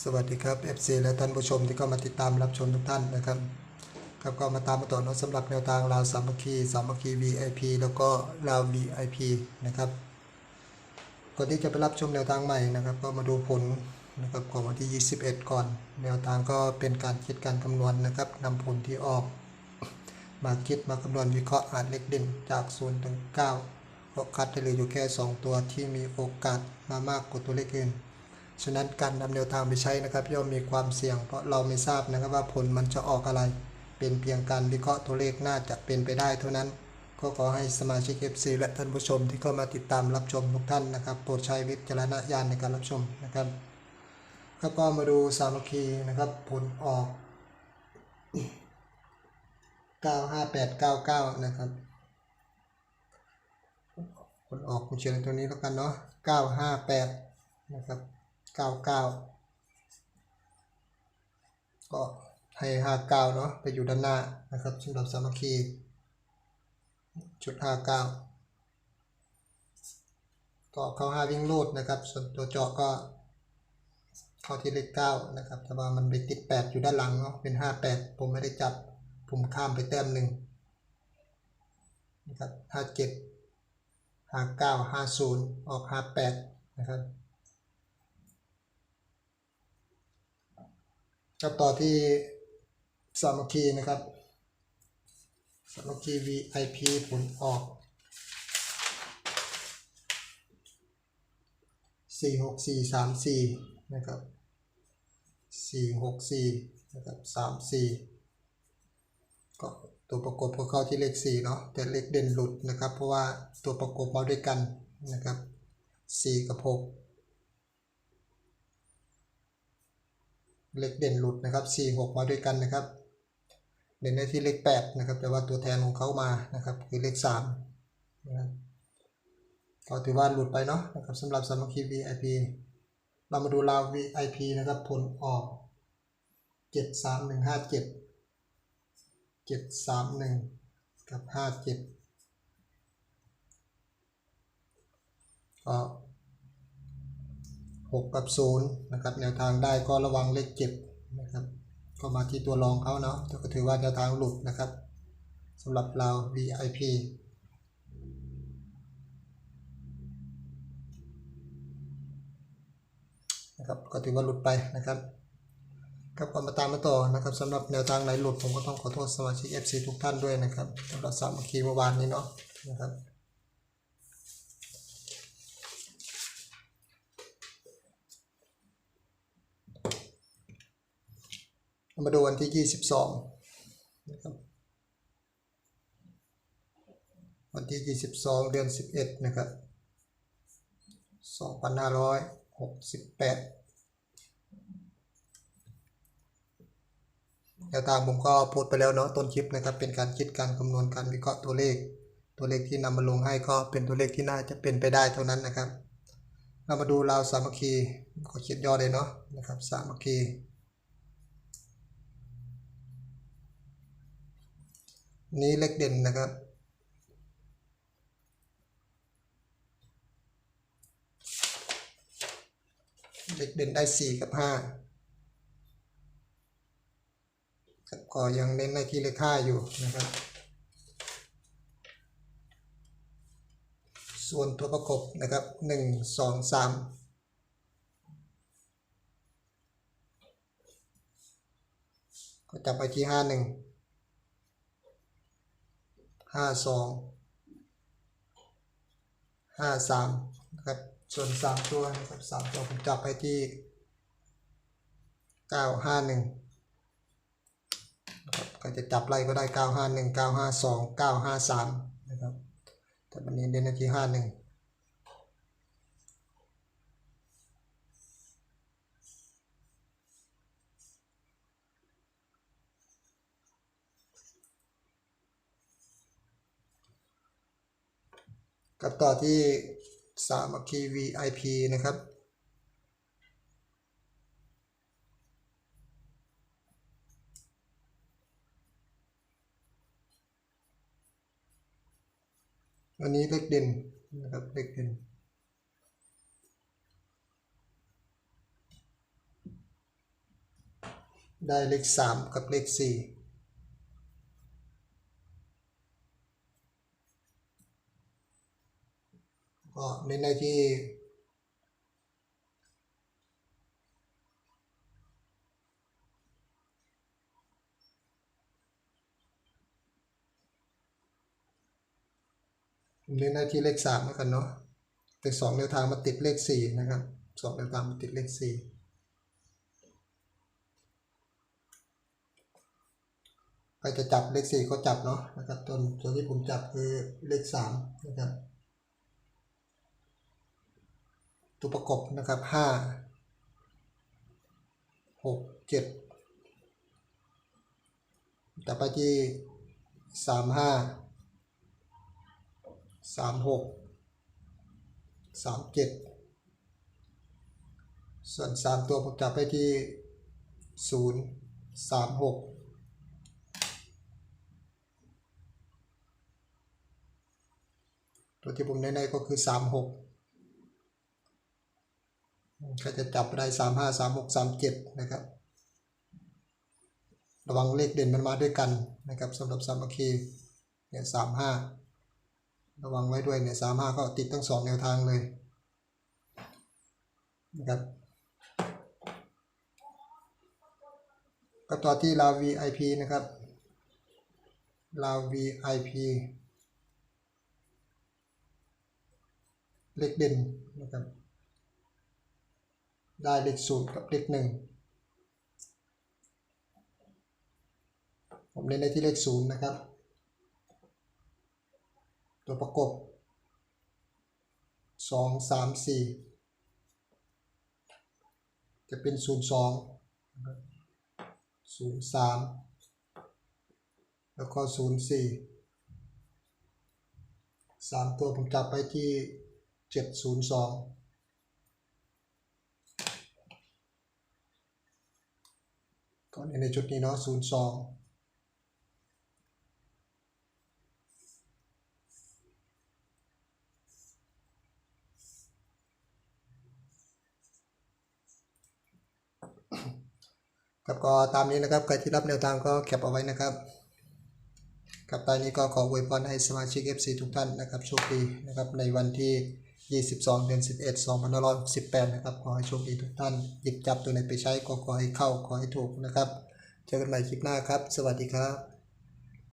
สวัสดีครับ FC และท่านผู้ชมที่เข้ามาติดตามรับชมทุกท่านนะครับครับก็มาตามมาต่อเนอะสำหรับแนวทางราวสามัคคีสามัคคี VIP แล้วก็ราว VIP นะครับก่อนที่จะไปรับชมแนวทางใหม่นะครับ ก็มาดูผลนะครับของวันที่ 21 ก่อน แนวทางก็เป็นการคิดการคำนวณนะครับนำผลที่ออก มาคิดมาคำนวณวิเคราะห์อ่านเลขเด่นจาก0ถึง9ก็คัดได้เหลยอยู่แค่ 2 ตัวที่มีโอกาสมามากกว่าตัวเลขอื่น ฉะนั้นการนำแนวทางไปใช้นะครับย่อมมีความเสี่ยงเพราะเราไม่ทราบนะครับว่าผลมันจะออกอะไร เป็นเพียงการวิเคราะห์ตัวเลขน่าจะเป็นไปได้เท่านั้น ก็ขอให้สมาชิก FC และท่านผู้ชมที่เข้ามาติดตามรับชมทุกท่านนะครับโปรดใช้วิจารณญาณในการรับชมนะครับแล้วก็มาดูสามัคคีนะครับผลออก 95899 นะครับผลออกผมเขียนตัวนี้แล้วกันเนาะ958 นะครับ 99ก็ให้59เนาะไปอยู่ด้านหน้านะครับสำหรับสามัคคีจุด59ก็เข้า5วิ่งรูดนะครับ ส่วนตัวเจาะก็เข้าที่เลข9นะครับ แต่ว่ามันไปติด8อยู่ด้านหลังเนาะเป็น58ผมไม่ได้จับผมข้ามไปแต้มหนึ่งนะครับ57 59 50ออก58นะครับ ครับต่อที่สามัคคีนะครับสามัคคี VIP ผลออก 4 6 4 3 4 นะครับ 4 6 4 นะครับ 3 4 ก็ตัวประกบก็เข้าที่เลข 4 เนาะแต่เลขเด่นหลุดนะครับ เพราะว่าตัวประกบเอาด้วยกันนะครับ 4 กับ 6 เลขเด่นหลุดนะครับ4 6มาด้วยกันนะครับ เด่นได้ที่เลข8นะครับ แต่ว่าตัวแทนของเขามานะครับ คือเลข3นะครับก็ถือว่าหลุดไปเนาะนะครับสำหรับสามัคคี VIP เรามาดูราว VIP นะครับผลออก73157 731กับ57ก็ 6 กับ0นะครับแนวทางได้ก็ระวังเลข7นะครับก็มาที่ตัวรองเขาเนาะก็ถือว่าแนวทางหลุดนะครับสำหรับเรา VIP นะครับก็ถือว่าหลุดไปนะครับครับก็มาตามมาต่อนะครับสำหรับแนวทางไหนหลุดผมก็ต้องขอโทษสมาชิก FC ทุกท่านด้วยนะครับสำหรับสามัคคีเมื่อวานนี้เนาะนะครับ มาดูวันที่ 22นะครับวันที่ 22 เดือน 11 นะครับ 2568แนวทางผมก็โพสไปแล้วเนาะต้นคลิปนะครับ เป็นการคิดการคำนวณการวิเคราะห์ตัวเลข ตัวเลขที่นำมาลงให้ก็เป็นตัวเลขที่น่าจะเป็นไปได้เท่านั้นนะครับ เรามาดูราวสามัคคีก็เขียนย่อเลยเนาะนะครับ สามัคคี นี้เลขเด่นนะครับ เลขเด่นได้สี่กับห้าครับก็ยังเน้นในที่เลขห้าอยู่นะครับ ส่วนตัวประกบนะครับหนึ่งสองสามก็จับไปที่ห้าหนึ่ง ห้าสองห้าสามนะครับส่วนสามตัวนะครับสามตัวผมจับไปที่เก้าห้าหนึ่งนะครับก็จะจับไล่ก็ได้เก้าห้าหนึ่งเก้าห้าสองเก้าห้าสามนะครับแต่วันนี้เด่นที่ห้าหนึ่ง กับต่อที่สามัคคี VIP นะครับ อันนี้เลขเด่นนะครับเลขเด่นได้เลขสามกับเลขสี่ ก็ในในที่เน้นหน้าที่เลขสามแล้วกันเนาะแต่สองแนวทางมาติดเลขสี่นะครับสองแนวทางมาติดเลขสี่ใครจะจับเลขสี่ก็จับเนาะนะครับตัวที่ผมจับคือเลขสามนะครับ ตัวประกบนะครับห้าหกเจ็ดต่อไปที่สามห้าสามหกสามเจ็ดส่วนสามตัวผมจับไปที่ศูนย์สามหกตัวที่ผมในๆก็คือสามหก ใครจะจับได้สามห้าสามหกสามเจ็ดนะครับ ระวังเลขเด่นมันมาด้วยกันนะครับสำหรับสามัคคีเนี่ยสามห้าระวังไว้ด้วยเนี่ยสามห้าก็ติดทั้งสองแนวทางเลยนะครับก็ต่อที่ลาว VIP นะครับลาว VIP เลขเด่นนะครับ ได้เลขศูนย์กับเลขหนึ่งผมเน้นในที่เลขศูนย์นะครับ ตัวประกบสองสามสี่จะเป็นศูนย์สองศูนย์สามแล้วก็ศูนย์สี่สามตัวผมจับไปที่เจ็ดศูนย์สอง ก่อนในชุดนี้เนาะศูนย์สองครับก็ตามนี้นะครับใครที่รับแนวทางก็แคปเอาไว้นะครับครับตอนนี้ก็ขออวยพรให้สมาชิก FC ทุกท่านนะครับโชคดีนะครับในวันที่ 22 เดือน 11 2568 นะครับ ขอให้โชคดีทุกท่าน หยิบจับตัวไหนไปใช้ก็ขอให้เข้า ขอให้ถูกนะครับ เจอกันใหม่คลิปหน้าครับ สวัสดีครับ